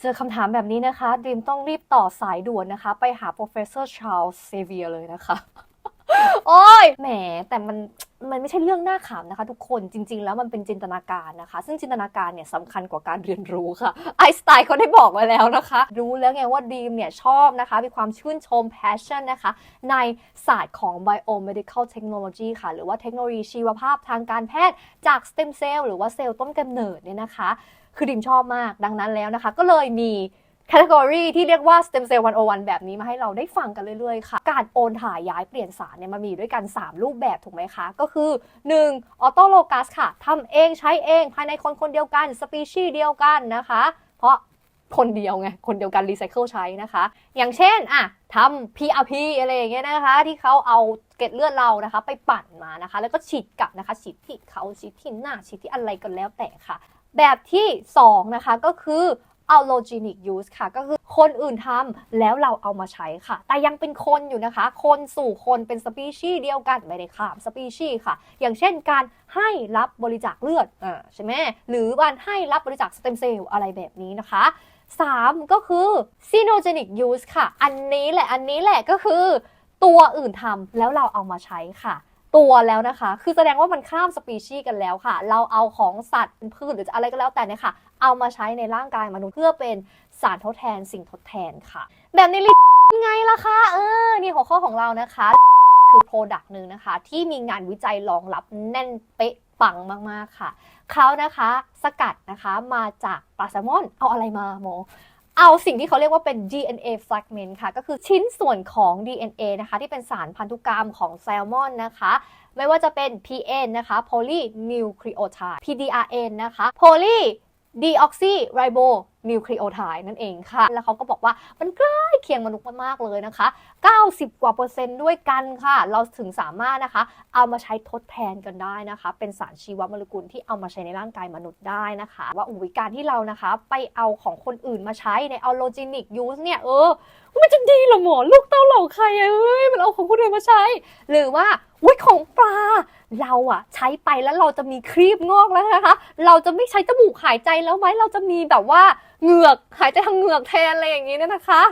เจอคำถามแบบนี้นะคะดรีมต้องรีบต่อสายด่วนนะคะ ไปหา professor Charles Xavier เลยนะคะ โอ้ยแหม แต่มันมันไม่ใช่เรื่องหน่าขำนะคะ ทุกคนจริง ๆ แล้วมันเป็นจินตนาการนะคะ ซึ่งจินตนาการเนี่ยสำคัญกว่าการเรียนรู้ค่ะไอสไตน์เขาได้บอกไว้แล้วนะคะ รู้แล้วไงว่าดีมเนี่ยชอบนะคะ มีความชื่นชม passion นะคะ ในศาสตร์ของ biomedical technology ค่ะ หรือว่าเทคโนโลยีชีวภาพทางการแพทย์จาก stem cell หรือว่าเซลล์ต้นกำเนิดเนี่ยนะคะ คือดิมชอบมากดังนั้นแล้วนะคะ ก็เลยมีแคตตากรีที่เรียกว่า Stem Cell 101 แบบนี้มาให้เราได้ฟังกันเรื่อยๆ ค่ะ การโอนถ่ายย้ายเปลี่ยนสารเนี่ยมันมีด้วยกัน 3 รูปแบบถูกไหมคะ ก็คือ 1. ออโตโลกัสค่ะทำเองใช้เองภายในคนคนเดียวกัน สปีชีส์เดียวกันนะคะ เพราะคนเดียวไง คนเดียวกันรีไซเคิลใช้นะคะ อย่างเช่นอะทำ PRP อะไรอย่างเงี้ยนะคะ ที่เขาเอาเกล็ดเลือดเรานะคะ ไปปั่นมานะคะ แล้วก็ฉีดกลับนะคะฉีดที่เขาฉีดที่หน้าฉีดที่อะไรก็แล้วแต่ค่ะ แบบที่ 2 นะคะก็คือ allogenic use ค่ะ ก็คือคนอื่นทำแล้วเราเอามาใช้ค่ะ แต่ยังเป็นคนอยู่นะคะ คนสู่คนเป็นสปีชีส์เดียวกันไม่ได้ข้ามสปีชีส์ค่ะ อย่างเช่นการให้รับบริจาคเลือดอ่าใช่ไหมหรือการให้รับบริจาคสเต็มเซลล์อะไรแบบนี้นะคะ 3 ก็คือ synogenic use ค่ะ อันนี้แหละอันนี้แหละก็คือ ตัวอื่นทำแล้วเราเอามาใช้ค่ะ ตัวแล้วนะคะ คือแสดงว่ามันข้ามสปีชีส์กันแล้วค่ะ เราเอาของสัตว์เป็นพืชหรือจะอะไรก็แล้วแต่เนี่ยค่ะ เอามาใช้ในร่างกายมนุษย์เพื่อเป็นสารทดแทนสิ่งทดแทนค่ะ แบบนี้ลิยังไงล่ะคะ เออ นี่หัวข้อของเรานะคะ คือ Product หนึ่งนะคะ ที่มีงานวิจัยรองรับแน่นเป๊ะปังมาก ๆ ค่ะ เขานะคะสกัดนะคะมาจากปลาแซลมอน เอาอะไรมาโม เอาสิ่งที่เขาเรียกว่าเป็น DNA fragment ค่ะ ก็คือชิ้นส่วนของ DNA นะคะ ที่เป็นสารพันธุกรรมของแซลมอนนะคะ ไม่ว่าจะเป็น PN นะคะ polynucleotide PDRN นะคะ poly deoxyribo นิวคลีโอไทด์นั่นเองค่ะ แล้วเขาก็บอกว่ามันใกล้เคียงมนุษย์มากๆเลยนะคะ 90 กว่าเปอร์เซ็นต์ด้วยกันค่ะ เราถึงสามารถนะคะ เอามาใช้ทดแทนกันได้นะคะ เป็นสารชีวโมเลกุลที่เอามาใช้ในร่างกายมนุษย์ได้นะคะ ว่าอุ้ยการที่เรานะคะ ไปเอาของคนอื่นมาใช้ในออโลจินิกยูสเนี่ยเออมันจะดีเหรอหมอลูกเต้าเหล่าใครอะเอ้ยมันเอาของคนอื่นมาใช้ หรือว่าอุ้ยของปลา เราอะใช้ไปแล้วเราจะมีครีบงอกแล้วนะคะ เราจะไม่ใช้จมูกหายใจแล้วไหมเราจะมีแบบว่าเหงือกหายใจทางเหงือกแทนอะไรอย่างนี้เนี่ยนะคะ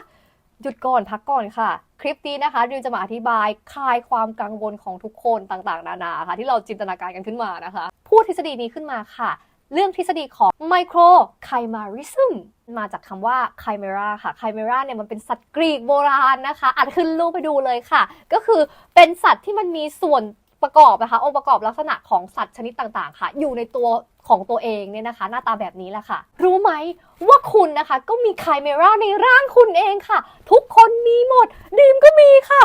หยุดก่อนพักก่อนค่ะ คลิปนี้นะคะดิวจะมาอธิบายคลายความกังวลของทุกคนต่างๆ นานาค่ะ ที่เราจินตนาการกันขึ้นมานะคะ พูดทฤษฎีนี้ขึ้นมาค่ะ เรื่องทฤษฎีของ micro chimerism มาจากคำว่า chimera ค่ะ chimera เนี่ยมันเป็นสัตว์กรีกโบราณนะคะอาจขึ้นรูปไปดูเลยค่ะ ก็คือเป็นสัตว์ที่มันมีส่วนประกอบนะคะองค์ประกอบลักษณะของสัตว์ชนิดต่างๆ ค่ะ อยู่ในตัวของตัวเองเนี่ยนะคะ หน้าตาแบบนี้แหละค่ะ รู้ไหมว่าคุณนะคะก็มี chimera ในร่างคุณเองค่ะ ทุกคนมีหมดดีมก็มีค่ะ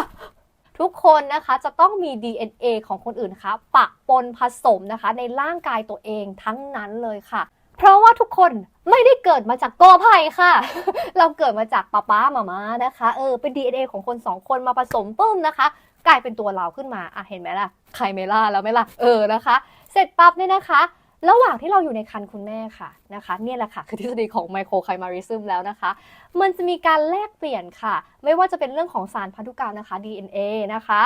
ทุกคนนะคะจะต้องมี DNA ของคนอื่นคะปะปนผสมนะคะ ในร่างกายตัวเองทั้งนั้นเลยค่ะ เพราะว่าทุกคนไม่ได้เกิดมาจากกอไผ่ค่ะ เราเกิดมาจากป้าป้ามามานะคะ เออเป็น DNA ของคนสองคนมาผสมปุ้มนะคะ กลายเป็นตัวเราขึ้นมาอะเห็นไหมล่ะ ใครไม่ล่าแล้วไหมล่ะ เออนะคะ เสร็จปั๊บเนี่ยนะคะ ระหว่างที่เราอยู่ในครรภ์คุณแม่ค่ะนะคะเนี่ยแหละค่ะคือทฤษฎีของไมโครไคมาริซึมแล้วนะคะ มันจะมีการแลกเปลี่ยนค่ะ ไม่ว่าจะเป็นเรื่องของสารพันธุกรรมนะคะ DNA นะคะ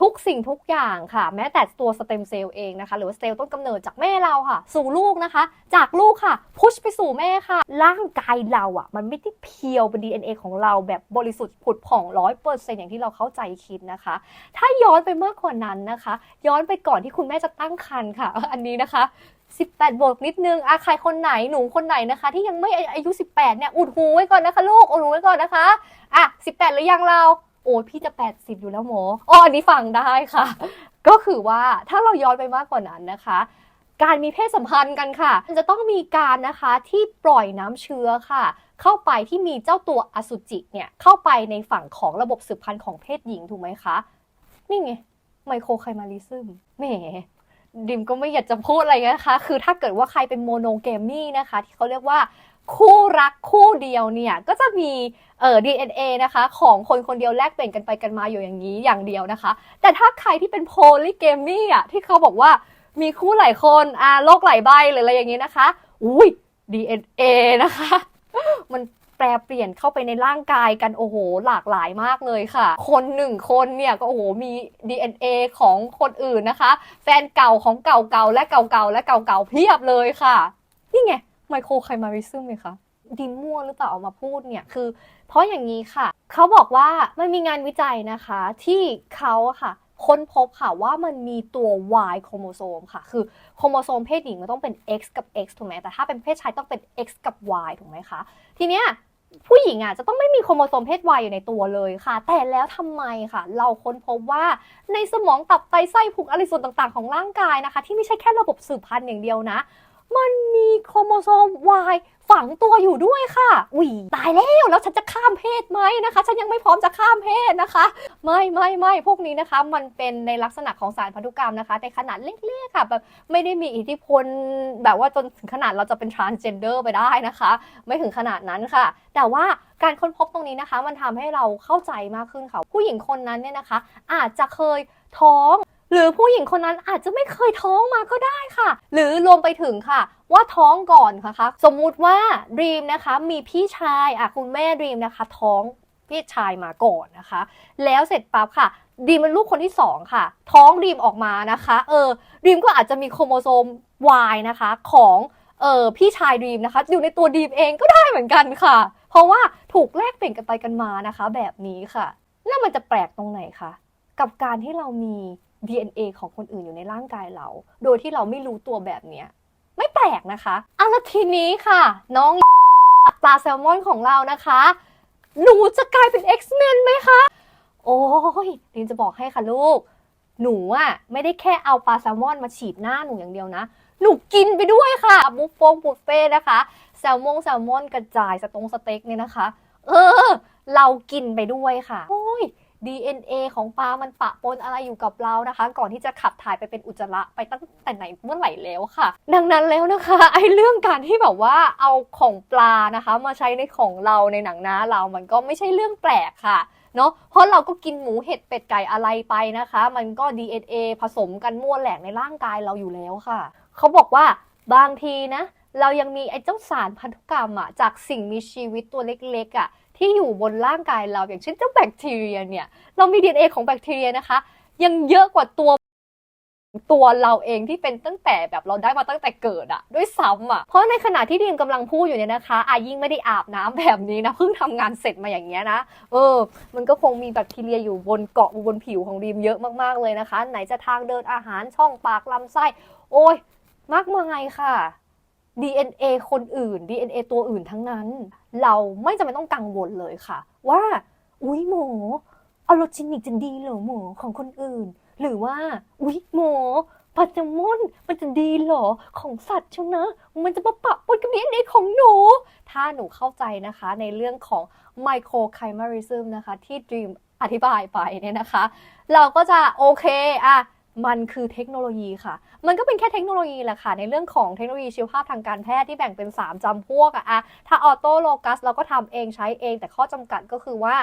ทุกสิ่งทุกอย่างค่ะ แม้แต่ตัวสเต็มเซลล์เองนะคะ หรือว่าเซลล์ต้นกำเนิดจากแม่เราค่ะ สู่ลูกนะคะ จากลูกค่ะ พุชไปสู่แม่ค่ะ ร่างกายเราอะ มันไม่ได้เพียวเป็น DNA ของเราแบบบริสุทธิ์ผุดผ่องร้อยเปอร์เซ็นต์อย่างที่เราเข้าใจคิดนะคะ ถ้าย้อนไปมากกว่านั้นนะคะ ย้อนไปก่อนที่คุณแม่จะตั้งครรภ์ค่ะ อันนี้นะคะ18 บวกนิดนึงอาใครคนไหนหนูคนไหนนะคะ ที่ยังไม่อายุ 18 เนี่ยอุดหูไว้ก่อนนะคะ ลูกอุดหูไว้ก่อนนะคะ อะ 18 หรือยังเรา โอ้พี่จะ 80 อยู่แล้วหมออ๋ออันนี้ฟังได้ค่ะ ก็คือว่าถ้าเราย้อนไปมากกว่านั้นนะคะ การมีเพศสัมพันธ์กันค่ะ จะต้องมีการนะคะที่ปล่อยน้ำเชื้อค่ะ เข้าไปที่มีเจ้าตัวอสุจิเนี่ยเข้าไปในฝั่งของระบบสืบพันธุ์ของเพศหญิงถูกไหมคะนี่ไงไมโครไคมาริซึมแหมดิมก็ไม่อยากจะพูดอะไรนะคะ คือถ้าเกิดว่าใครเป็นโมโนเกมี่นะคะ ที่เขาเรียกว่า คู่รักคู่เดียวเนี่ยก็จะมีเอ่อ DNA นะคะ ของคนคนเดียวแลกเปลี่ยนกันไปกันมาอยู่อย่างนี้อย่างเดียวนะคะ แต่ถ้าใครที่เป็นโพลิเกมี่อะที่เขาบอกว่ามีคู่หลายคนอ่าโลกหลายใบหรืออะไรอย่างนี้นะคะ อุ้ย DNA นะคะ มันแปรเปลี่ยนเข้าไปในร่างกายกันโอ้โห หลากหลายมากเลยค่ะ คนหนึ่งคนเนี่ยก็โอ้โหมี DNA ของคนอื่นนะคะ แฟนเก่าของเก่าๆและเก่าๆและเก่าๆเพียบเลยค่ะ นี่ไง ไมโครไคมาริซึมไหมคะดิมมั่วหรือเปล่าเอามาพูดเนี่ยคือ เพราะอย่างนี้ค่ะ เขาบอกว่ามันมีงานวิจัยนะคะ ที่เขาค่ะ ค้นพบค่ะว่ามันมีตัว Y โครโมโซมค่ะ คือโครโมโซมเพศหญิงมันต้องเป็น X กับ X ถูกไหมแต่ถ้าเป็นเพศชายต้องเป็น X กับ Y ถูกไหมคะทีเนี้ยผู้หญิงอะจะต้องไม่มีโครโมโซมเพศ Y อยู่ในตัวเลยค่ะ แต่แล้วทำไมค่ะ เราค้นพบว่าในสมองตับไตไส้พุงอะไรส่วนต่างๆ ของร่างกายนะคะ ที่ไม่ใช่แค่ระบบสืบพันธุ์อย่างเดียวนะ มันมีโครโมโซม Y ฝังตัวอยู่ด้วยค่ะอุ้ยตายแล้วแล้วฉันจะข้ามเพศไหมนะคะ ฉันยังไม่พร้อมจะข้ามเพศนะคะ ไม่ไม่ไม่พวกนี้นะคะ มันเป็นในลักษณะของสารพันธุกรรมนะคะในขนาดเล็กๆค่ะแบบไม่ได้มีอิทธิพลแบบว่าจนถึงขนาดเราจะเป็น transgender ไปได้นะคะ ไม่ถึงขนาดนั้นค่ะ แต่ว่าการค้นพบตรงนี้นะคะ มันทำให้เราเข้าใจมากขึ้นค่ะ ผู้หญิงคนนั้นเนี่ยนะคะ อาจจะเคยท้อง หรือผู้หญิงคนนั้นอาจจะไม่เคยท้องมาก็ได้ค่ะ หรือรวมไปถึงค่ะ ว่าท้องก่อนค่ะคะสมมุติว่าดีมนะคะมีพี่ชายอะคุณแม่ดีมนะคะ ท้องพี่ชายมาก่อนนะคะ แล้วเสร็จปั๊บค่ะดีมเป็นลูกคนที่สองค่ะ ท้องดีมออกมานะคะเออดีมก็อาจจะมีโครโมโซม Y นะคะของเออพี่ชายดีมนะคะ อยู่ในตัวดีมเองก็ได้เหมือนกันค่ะ เพราะว่าถูกแลกเปลี่ยนกันไปกันมานะคะ แบบนี้ค่ะ แล้วมันจะแปลกตรงไหนคะกับการที่เรามี DNA ของคนอื่นอยู่ในร่างกายเรา โดยที่เราไม่รู้ตัวแบบเนี้ย ไม่แปลกนะคะอะแล้วทีนี้ค่ะ น้องปลาแซลมอนของเรานะคะ หนูจะกลายเป็น X-Men ไหมคะ โอ้ยลินจะบอกให้ค่ะลูก หนูอะไม่ได้แค่เอาปลาแซลมอนมาฉีดหน้าหนูอย่างเดียวนะ หนูกินไปด้วยค่ะบุฟฟงบุฟเฟ่นะคะ แซลมงแซลมอนกระจายสตงสเต็กเนี่ยนะคะ เออ เรากินไปด้วยค่ะ โอ้ย DNA ของปลา มันปะปนอะไรอยู่กับเรานะคะ ก่อนที่จะขับถ่ายไปเป็นอุจจาระไปตั้งแต่ไหนเมื่อไหร่แล้วค่ะ ดังนั้นแล้วนะคะไอ้เรื่องการที่แบบว่าเอาของปลานะคะ มาใช้ในของเราในหนังน้าเรามันก็ไม่ใช่เรื่องแปลกค่ะเนาะเพราะเราก็กินหมูเห็ดเป็ดไก่อะไรไปนะคะ มันก็ DNA ผสมกันมั่วแหลกในร่างกายเราอยู่แล้วค่ะ เขาบอกว่าบางทีนะ เรายังมีไอ้เจ้าสารพันธุกรรมอะจากสิ่งมีชีวิตตัวเล็กๆอะ ที่อยู่บนร่างกายเรา อย่างเช่นเจ้าแบคทีเรียเนี่ย เรามี DNA ของแบคทีเรียนะคะ ยังเยอะกว่าตัวตัวเราเองที่เป็นตั้งแต่แบบเราได้มาตั้งแต่เกิดอะด้วยซ้ำอะเพราะในขณะที่ดีมกำลังพูดอยู่เนี่ยนะคะอายิ่งไม่ได้อาบน้ำแบบนี้นะเพิ่งทำงานเสร็จมาอย่างเงี้ยนะเออ มันก็คงมีแบคทีเรียอยู่บนเกาะบนผิวของดีมเยอะมากๆเลยนะคะ ไหนจะทางเดินอาหารช่องปากลำไส้ โอ้ยมากมายค่ะ DNA คนอื่น DNA ตัวอื่นทั้งนั้น เราไม่จำเป็นต้องกังวลเลยค่ะ ว่า อุ๊ยหมออโลจินิกจะดีเหรอหมอของคนอื่น หรือว่า อุ๊ยหมอปลาแซลมอนมันจะดีเหรอของสัตว์ชวนะ มันจะมาปะปนกับ DNA ของหนู ถ้าหนูเข้าใจนะคะในเรื่องของ microchimerism นะคะ ที่ Dream อธิบายไปเนี่ยนะคะ เราก็จะโอเคอะ มันคือเทคโนโลยีค่ะ มันก็เป็นแค่เทคโนโลยีแหละค่ะ ในเรื่องของเทคโนโลยีชีวภาพทางการแพทย์ที่แบ่งเป็น 3จำพวกอะถ้าออโต้โลกัสเราก็ทำเองใช้เอง แต่ข้อจำกัดก็คือว่า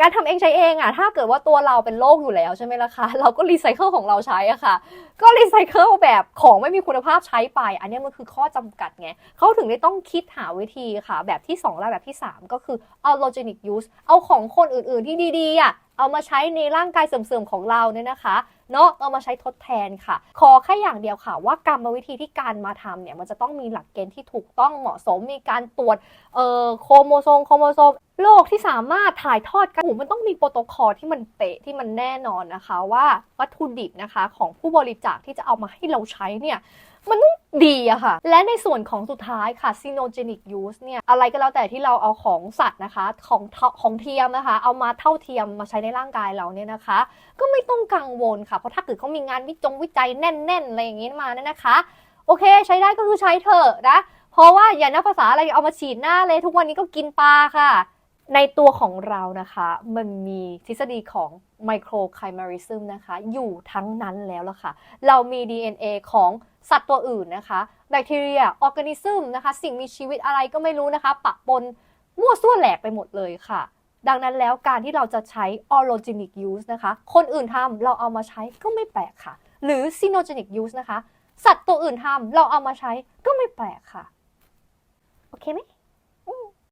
การทำเองใช้เองอะถ้าเกิดว่าตัวเราเป็นโรคอยู่แล้วใช่ไหมล่ะคะ เราก็รีไซเคิลของเราใช้อะค่ะ ก็รีไซเคิลแบบของไม่มีคุณภาพใช้ไป อันนี้มันคือข้อจำกัดไงเขาถึงได้ต้องคิดหาวิธีค่ะ แบบที่ 2 และแบบที่ 3 ก็คือ allogenic use เอาของคนอื่นๆที่ดีๆอะเอามาใช้ในร่างกายเสื่อมๆของเราเนี่ยนะคะ เนาะเอามาใช้ทดแทนค่ะ ขอแค่อย่างเดียวค่ะ ว่ากรรมวิธีที่การมาทำเนี่ยมันจะต้องมีหลักเกณฑ์ที่ถูกต้องเหมาะสมมีการตรวจเอ่อโครโมโซมโครโมโซมโรคที่สามารถถ่ายทอดกันโอ้โหมันต้องมีโปรโตคอลที่มันเป๊ะที่มันแน่นอนนะคะ ว่าวัตถุดิบนะคะของผู้บริจาคที่จะเอามาให้เราใช้เนี่ย มันต้องดีอะค่ะ และในส่วนของสุดท้ายค่ะ synogenic use เนี่ย อะไรก็แล้วแต่ที่เราเอาของสัตว์นะคะ ของเทของเทียมนะคะ เอามาเท่าเทียมมาใช้ในร่างกายเราเนี่ยนะคะ ก็ไม่ต้องกังวลค่ะ เพราะถ้าเกิดเขามีงานวิจงวิจัยแน่นๆ อะไรอย่างงี้มาเนี่ยนะคะ โอเค ใช้ได้ก็คือใช้เถอะนะ เพราะว่าอย่านับภาษาอะไรเอามาฉีดหน้าเลย ทุกวันนี้ก็กินปลาค่ะในตัวของเรานะคะ มันมีทฤษฎีของ microchimerism นะคะ อยู่ทั้งนั้นแล้วล่ะค่ะ เรามี DNA ของ สัตว์ตัวอื่นนะคะแบคทีเรียออร์แกนิซึมนะคะ สิ่งมีชีวิตอะไรก็ไม่รู้นะคะ ปะปนมั่วซั่วแหลกไปหมดเลยค่ะ ดังนั้นแล้วการที่เราจะใช้ allogenic use นะคะ คนอื่นทำเราเอามาใช้ก็ไม่แปลกค่ะ หรือ synogenic use นะคะ สัตว์ตัวอื่นทำเราเอามาใช้ก็ไม่แปลกค่ะ โอเคไหม